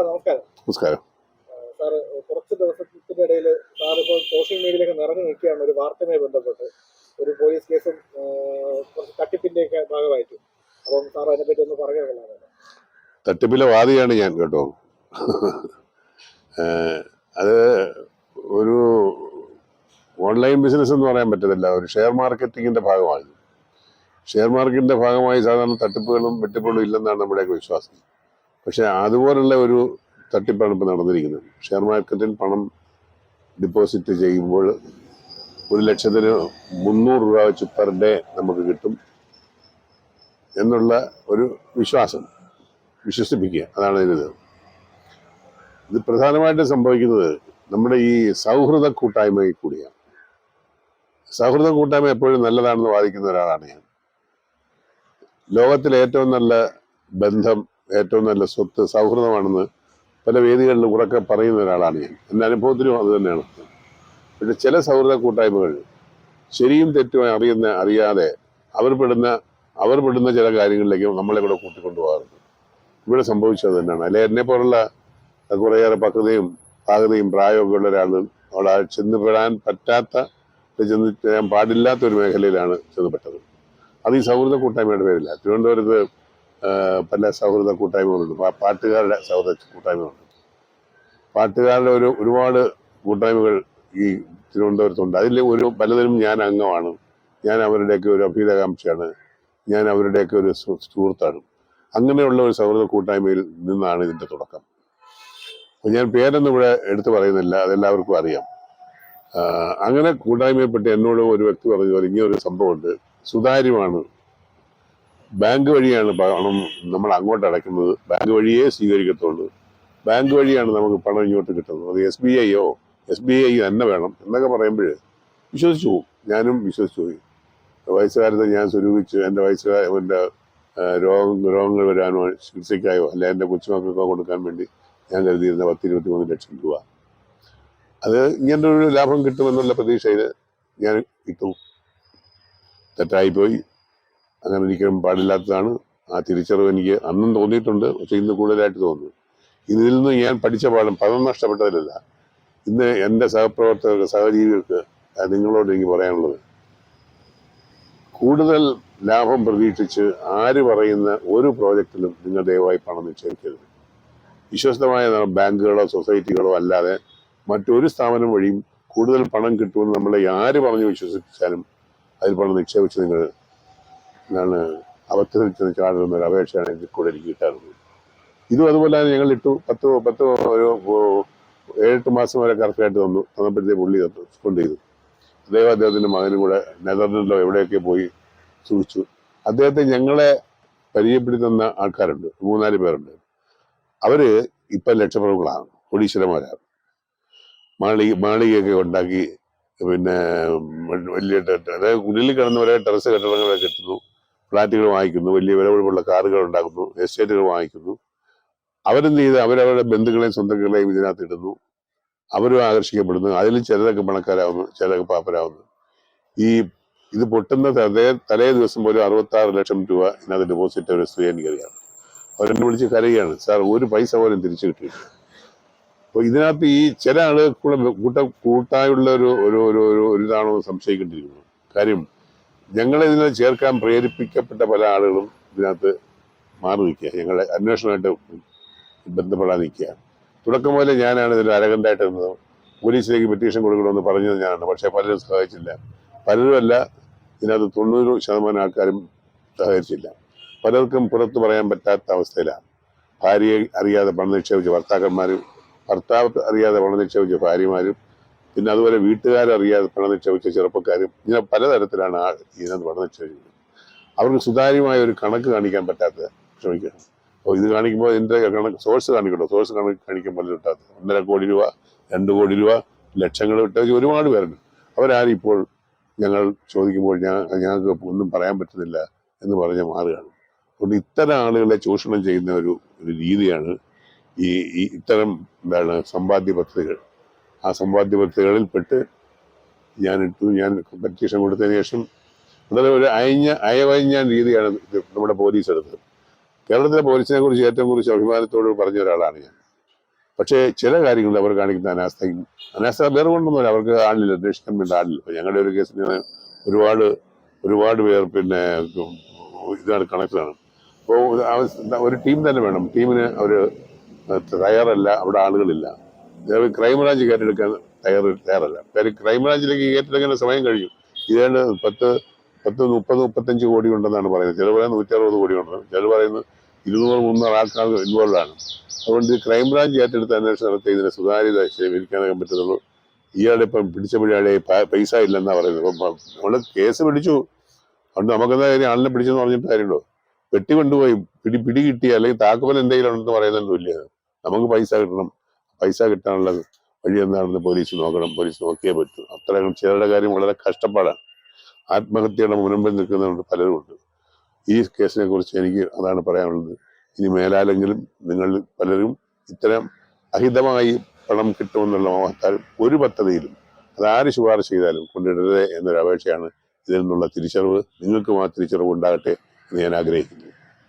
Sir നമസ്കാരം. നമസ്കാരം. Sir കുറച്ച് ദിവസത്തിന്റെ ഇടയിൽ സാർ ഇപ്പോൾ സോഷ്യൽ മീഡിയയിലൊക്കെ നിറഞ്ഞു നിൽക്കുകയാണ് ഒരു വാർത്തയുമായി ബന്ധപ്പെട്ട്. ഒരു പോലീസ് കേസും കുറച്ച് തട്ടിപ്പിന്റെ ഒക്കെ ഭാഗമായിട്ട്. അപ്പം സാർ അതിനെപ്പറ്റി ഒന്ന് പറഞ്ഞു തട്ടിപ്പിലെ വാദിയാണ് ഞാൻ കേട്ടോ. അത് ഒരു ഓൺലൈൻ ബിസിനസ് എന്ന് പറയാൻ പറ്റത്തില്ല. ഒരു ഷെയർ മാർക്കറ്റിങ്ങിന്റെ ഭാഗമാണ് ഷെയർ മാർക്കറ്റിന്റെ ഭാഗമായി സാധാരണ തട്ടിപ്പുകളും വെട്ടിപ്പുകളും ഇല്ലെന്നാണ് നമ്മുടെയൊക്കെ വിശ്വാസം. പക്ഷെ അതുപോലുള്ള ഒരു തട്ടിപ്പാണ് ഇപ്പോൾ നടന്നിരിക്കുന്നത്. ഷെയർ മാർക്കറ്റിൽ പണം ഡിപ്പോസിറ്റ് ചെയ്യുമ്പോൾ ഒരു ലക്ഷത്തിന് മുന്നൂറ് രൂപ വെച്ച് പെർ ഡേ നമുക്ക് കിട്ടും എന്നുള്ള ഒരു വിശ്വാസം വിശ്വസിപ്പിക്കുക. അതാണ് ഇതിന് ഇത് പ്രധാനമായിട്ട് സംഭവിക്കുന്നത് നമ്മുടെ ഈ സൗഹൃദ കൂട്ടായ്മയിൽ കൂടിയാണ്. സൗഹൃദ കൂട്ടായ്മ എപ്പോഴും നല്ലതാണെന്ന് വാദിക്കുന്ന ഒരാളാണ് ഞാൻ. ലോകത്തിലെ ഏറ്റവും നല്ല ബന്ധം ഏറ്റവും നല്ല സ്വത്ത് സൗഹൃദമാണെന്ന് പല വേദികളിലും ഉറക്കെ പറയുന്ന ഒരാളാണ് ഞാൻ. എന്റെ അനുഭവത്തിലും അത് തന്നെയാണ്. പക്ഷെ ചില സൗഹൃദ കൂട്ടായ്മകൾ ശരിയും തെറ്റും അറിയുന്ന അറിയാതെ അവർ പെടുന്ന അവർ പെടുന്ന ചില കാര്യങ്ങളിലേക്ക് നമ്മളെ കൂടെ കൂട്ടിക്കൊണ്ടുപോകാറുണ്ട് ഇവിടെ സംഭവിച്ചത് തന്നെയാണ്. അല്ലെ എന്നെ പോലുള്ള കുറേയേറെ പക്വതയും പാകതയും പ്രായമൊക്കെ ഉള്ള ഒരാൾ അവിടെ ചെന്നുപെടാൻ പറ്റാത്ത ചെന്ന് ചെയ്യാൻ പാടില്ലാത്ത ഒരു മേഖലയിലാണ് ചെന്നപ്പെട്ടത് അത് ഈ സൗഹൃദ കൂട്ടായ്മയുടെ പേരില്ല. തിരുവനന്തപുരത്ത് പല സൗഹൃദ കൂട്ടായ്മകളുണ്ട്. പാട്ടുകാരുടെ സൗഹൃദ കൂട്ടായ്മകളുണ്ട്. പാട്ടുകാരുടെ ഒരു ഒരുപാട് കൂട്ടായ്മകൾ ഈ തിരുവനന്തപുരത്തുണ്ട്. അതിൽ ഒരു പലതിലും ഞാൻ അംഗമാണ്. ഞാൻ അവരുടെയൊക്കെ ഒരു അഭ്യുതകാംക്ഷയാണ് ഞാൻ അവരുടെയൊക്കെ ഒരു സുഹൃത്താണ്. അങ്ങനെയുള്ള ഒരു സൗഹൃദ കൂട്ടായ്മയിൽ നിന്നാണ് ഇതിന്റെ തുടക്കം. ഞാൻ പേരൊന്നും ഇവിടെ എടുത്തു പറയുന്നില്ല. അതെല്ലാവർക്കും അറിയാം. അങ്ങനെ കൂട്ടായ്മയെപ്പറ്റി എന്നോട് ഒരു വ്യക്തി പറഞ്ഞു "ഒരു ഇങ്ങനെ ഒരു സംഭവമുണ്ട്. സുതാര്യമാണ്. ബാങ്ക് വഴിയാണ് പണം നമ്മൾ അങ്ങോട്ട് അടയ്ക്കുന്നത്. ബാങ്ക് വഴിയേ സ്വീകരിക്കത്തുള്ളൂ. ബാങ്ക് വഴിയാണ് നമുക്ക് പണം ഇങ്ങോട്ട് കിട്ടുന്നത്. അത് എസ് ബി ഐയോ എസ് ബി ഐ തന്നെ വേണം എന്നൊക്കെ പറയുമ്പോൾ വിശ്വസിച്ചു പോകും. ഞാനും വിശ്വസിച്ചു പോയി. വയസ്സുകാരത്തെ ഞാൻ സ്വരൂപിച്ച് എന്റെ വയസ്സുകാർ എന്റെ രോഗം രോഗങ്ങൾ വരാനോ ചികിത്സയ്ക്കായോ അല്ലെ എന്റെ കൊച്ചുമക്കൾക്കോ കൊടുക്കാൻ വേണ്ടി ഞാൻ കരുതിയിരുന്ന പത്ത് ഇരുപത്തി മൂന്ന് ലക്ഷം രൂപ. അത് ഇങ്ങനെ ഒരു ലാഭം കിട്ടുമെന്നുള്ള പ്രതീക്ഷയിൽ ഞാൻ ഇട്ടു. തെറ്റായിപ്പോയി. അങ്ങനെ ഒരിക്കലും പാടില്ലാത്തതാണ്. ആ തിരിച്ചറിവ് എനിക്ക് അന്നും തോന്നിയിട്ടുണ്ട്. പക്ഷെ ഇന്ന് കൂടുതലായിട്ട് തോന്നുന്നു. ഇതിൽ നിന്ന് ഞാൻ പഠിച്ച പാഠം പണം നഷ്ടപ്പെട്ടതിലല്ല. ഇന്ന് എന്റെ സഹപ്രവർത്തകർക്ക് സഹജീവികൾക്ക് നിങ്ങളോട് എനിക്ക് പറയാനുള്ളത്. കൂടുതൽ ലാഭം പ്രതീക്ഷിച്ച് ആര് പറയുന്ന ഒരു പ്രോജക്റ്റിലും നിങ്ങൾ ദയവായി പണം നിക്ഷേപിക്കരുത്. വിശ്വസ്തമായ ബാങ്കുകളോ സൊസൈറ്റികളോ അല്ലാതെ മറ്റൊരു സ്ഥാപനം വഴിയും കൂടുതൽ പണം കിട്ടുമെന്ന് നമ്മളെ ആര് പറഞ്ഞ് വിശ്വസിച്ചാലും അതിൽ പണം നിക്ഷേപിച്ച് നിങ്ങൾ എന്താണ് അബദ്ധത്തിൽ ചാടുന്ന ഒരു അപേക്ഷയാണ് ഇതിൽ കൂടെ എനിക്ക് കിട്ടാറുള്ളത്. ഇതും അതുപോലെ തന്നെ ഞങ്ങൾ ഇട്ടു. പത്ത് പത്ത് ഒരു ഏഴെട്ട് മാസം വരെ കറക്റ്റായിട്ട് തന്നു. തന്നപ്പോഴത്തേക്ക് പുള്ളി കൊണ്ട് ചെയ്തു അദ്ദേഹം അദ്ദേഹത്തിന്റെ മകനും കൂടെ നെതർലൻഡിലോ എവിടെയൊക്കെ പോയി സൂക്ഷിച്ചു. അദ്ദേഹത്തെ ഞങ്ങളെ പരിചയപ്പെടുത്തുന്ന ആൾക്കാരുണ്ട്. മൂന്നാൽ പേരുണ്ട്. അവർ ഇപ്പം ലക്ഷപ്രഭുക്കളാണ് ഒഡീശ്വരന്മാരാണ് മാളിക മാളികയൊക്കെ ഉണ്ടാക്കി പിന്നെ വലിയ അതായത് ഉള്ളിൽ കിടന്നവരെ ടെറസ് കെട്ടിടങ്ങളൊക്കെ കെട്ടുന്നു. ഫ്ലാറ്റുകൾ വാങ്ങിക്കുന്നു വലിയ വിലപിടിപ്പുള്ള കാറുകൾ ഉണ്ടാക്കുന്നു എസ്റ്റേറ്റുകൾ വാങ്ങിക്കുന്നു. അവരെന്ത് ചെയ്ത്? അവരവരുടെ ബന്ധുക്കളെയും സ്വന്തങ്ങളെയും ഇതിനകത്ത് ഇടുന്നു. അവരും ആകർഷിക്കപ്പെടുന്നു. അതിൽ ചിലരൊക്കെ പണക്കാരാവുന്നു ചിലരൊക്കെ പാപ്പരാവുന്നു. ഈ ഇത് പൊട്ടുന്ന തലേ തലേ ദിവസം പോലും അറുപത്തി ആറ് ലക്ഷം രൂപ ഇതിനകത്ത് ഡെപ്പോസിറ്റ് ഒരു സ്ത്രീ എനിക്കറിയാം. അവരെന്നെ വിളിച്ച് കരയുകയാണ്. സാർ ഒരു പൈസ പോലും തിരിച്ചു കിട്ടിയില്ല. അപ്പോൾ ഇതിനകത്ത് ഈ ചില ആളുകൾക്കുള്ള കൂട്ട കൂട്ടായുള്ള ഒരു ഒരു ഒരു ഒരു ഇതാണോ സംശയിക്കേണ്ടിയിരിക്കുന്നു. കാര്യം ഞങ്ങളെ ഇതിനെ ചേർക്കാൻ പ്രേരിപ്പിക്കപ്പെട്ട പല ആളുകളും ഇതിനകത്ത് മാറി നിൽക്കുക ഞങ്ങളെ അന്വേഷണമായിട്ട് ബന്ധപ്പെടാൻ നിൽക്കുക തുടക്കം മുതലേ ഞാനാണ് ഇതിൽ അരകണ്ടായിട്ട് നിന്നത്. പോലീസിലേക്ക് പെറ്റീഷൻ കൊടുക്കണമെന്ന് പറഞ്ഞത് ഞാനാണ്. പക്ഷേ പലരും സഹായിച്ചില്ല. പലരുമല്ല ഇതിനകത്ത് തൊണ്ണൂറ് ശതമാനം ആൾക്കാരും സഹകരിച്ചില്ല. പലർക്കും പുറത്ത് പറയാൻ പറ്റാത്ത അവസ്ഥയിലാണ്. ഭാര്യയെ അറിയാതെ പണം നിക്ഷേപിച്ച ഭർത്താക്കന്മാരും ഭർത്താവ് അറിയാതെ പണം നിക്ഷേപിച്ച ഭാര്യമാരും പിന്നെ അതുപോലെ വീട്ടുകാരറിയാതെ പണം നിക്ഷേപിച്ച ചെറുപ്പക്കാരും ഇങ്ങനെ പലതരത്തിലാണ് ആ ഇതിനകത്ത് പണം നിക്ഷേപിക്കുന്നത് അവർക്ക് സുതാര്യമായ ഒരു കണക്ക് കാണിക്കാൻ പറ്റാത്ത ക്ഷമിക്കുക അപ്പോൾ ഇത് കാണിക്കുമ്പോൾ ഇതിന്റെ കണക്ക് സോഴ്സ് കാണിക്കട്ടോ സോഴ്സ് കണക്ക് കാണിക്കുമ്പോൾ കിട്ടാത്ത. ഒന്നര കോടി രൂപ രണ്ട് കോടി രൂപ ലക്ഷങ്ങൾ വിട്ട ഒരുപാട് പേരുണ്ട്. അവരാരും ഇപ്പോൾ ഞങ്ങൾ ചോദിക്കുമ്പോൾ ഞാൻ ഞങ്ങൾക്ക് ഒന്നും പറയാൻ പറ്റുന്നില്ല എന്ന് പറഞ്ഞ് മാറുകയാണ്. അതുകൊണ്ട് ഇത്തരം ആളുകളെ ചൂഷണം ചെയ്യുന്ന ഒരു ഒരു രീതിയാണ് ഈ ഇത്തരം എന്താണ് സമ്പാദ്യ പദ്ധതികൾ. ആ സമ്പാദ്യ പദ്ധതികളിൽ പെട്ട് ഞാൻ ഇട്ടു ഞാൻ പെറ്റീഷൻ കൊടുത്തതിന് ശേഷം വളരെ ഒരു അയഞ്ഞ അയവഞ്ഞ രീതിയാണ് നമ്മുടെ പോലീസ് എടുത്തത് കേരളത്തിലെ പോലീസിനെ കുറിച്ച് ഏറ്റവും കുറിച്ച് അഭിമാനത്തോട് പറഞ്ഞ ഒരാളാണ് ഞാൻ. പക്ഷേ ചില കാര്യങ്ങളിൽ അവർ കാണിക്കുന്ന അനാസ്ഥയും അനാസ്ഥ വേറെ കൊണ്ടൊന്നുമില്ല. അവർക്ക് ആളില്ല. അന്വേഷിക്കാൻ വേണ്ടി ആളില്ല. ഞങ്ങളുടെ ഒരു ഇങ്ങനെ ഒരുപാട് ഒരുപാട് പേർ പിന്നെ ഇതാണ് കണക്റ്റാണ് അപ്പോൾ ഒരു ടീം തന്നെ വേണം. ടീമിന് അവർ തയ്യാറല്ല. അവിടെ ആളുകളില്ല. ക്രൈംബ്രാഞ്ച് കയറ്റെടുക്കാൻ തയ്യാർ തയ്യാറല്ല. കാര്യം ക്രൈംബ്രാഞ്ചിലേക്ക് ഏറ്റെടുക്കാൻ സമയം കഴിയും. ഇതേണ്ട് പത്ത് പത്ത് മുപ്പത് മുപ്പത്തഞ്ച് കോടി ഉണ്ടെന്നാണ് പറയുന്നത്. ചിലർ പറയുന്നത് നൂറ്റി അറുപത് കോടി ഉണ്ടെന്ന് ചിലർ പറയുന്നത് ഇരുന്നൂറ് മുന്നൂറ് ആൾക്കാർ ഇൻവോൾവ് ആണ്. അതുകൊണ്ട് ഇത് ക്രൈംബ്രാഞ്ച് ഏറ്റെടുത്ത് അന്വേഷണം നടത്തി ഇതിനെ സുതാര്യത ശേഖരിക്കാനൊക്കെ പറ്റത്തുള്ളൂ. ഇയാളുടെ ഇപ്പം പിടിച്ച പിഴയാളെ പൈസ ഇല്ലെന്നാ പറയുന്നത്. അപ്പം നമ്മൾ കേസ് പിടിച്ചു. അതുകൊണ്ട് നമുക്കെന്താ കാര്യം? ആളിനെ പിടിച്ചെന്ന് പറഞ്ഞിട്ട് കാര്യമുണ്ടോ? വെട്ടി കൊണ്ടുപോയി. പിടി പിടി കിട്ടി. അല്ലെങ്കിൽ താക്കോൽ എന്തെങ്കിലും ഉണ്ടെന്ന് പറയുന്നുണ്ടോ ഇല്ല നമുക്ക് പൈസ കിട്ടണം. പൈസ കിട്ടാനുള്ള വഴി എന്താണെന്ന് പോലീസ് നോക്കണം. പോലീസ് നോക്കിയേ പറ്റൂ. അത്രയും ചിലരുടെ കാര്യം വളരെ കഷ്ടപ്പാടാണ്. ആത്മഹത്യയുടെ മുൻപിൽ നിൽക്കുന്നവരുണ്ട് പലരും ഉണ്ട്. ഈ കേസിനെ കുറിച്ച് എനിക്ക് അതാണ് പറയാനുള്ളത്. ഇനി മേലാലെങ്കിലും നിങ്ങൾ പലരും ഇത്തരം അഹിതമായി പണം കിട്ടുമെന്നുള്ള മോഹത്താൽ ഒരു പദ്ധതിയിലും അതാര് ശുപാർശ ചെയ്താലും കൊണ്ടിടരുത് എന്നൊരു അപേക്ഷയാണ് ഇതിൽ നിന്നുള്ള തിരിച്ചറിവ്. നിങ്ങൾക്കും ആ തിരിച്ചറിവ് ഉണ്ടാകട്ടെ എന്ന് ഞാൻ ആഗ്രഹിക്കുന്നു.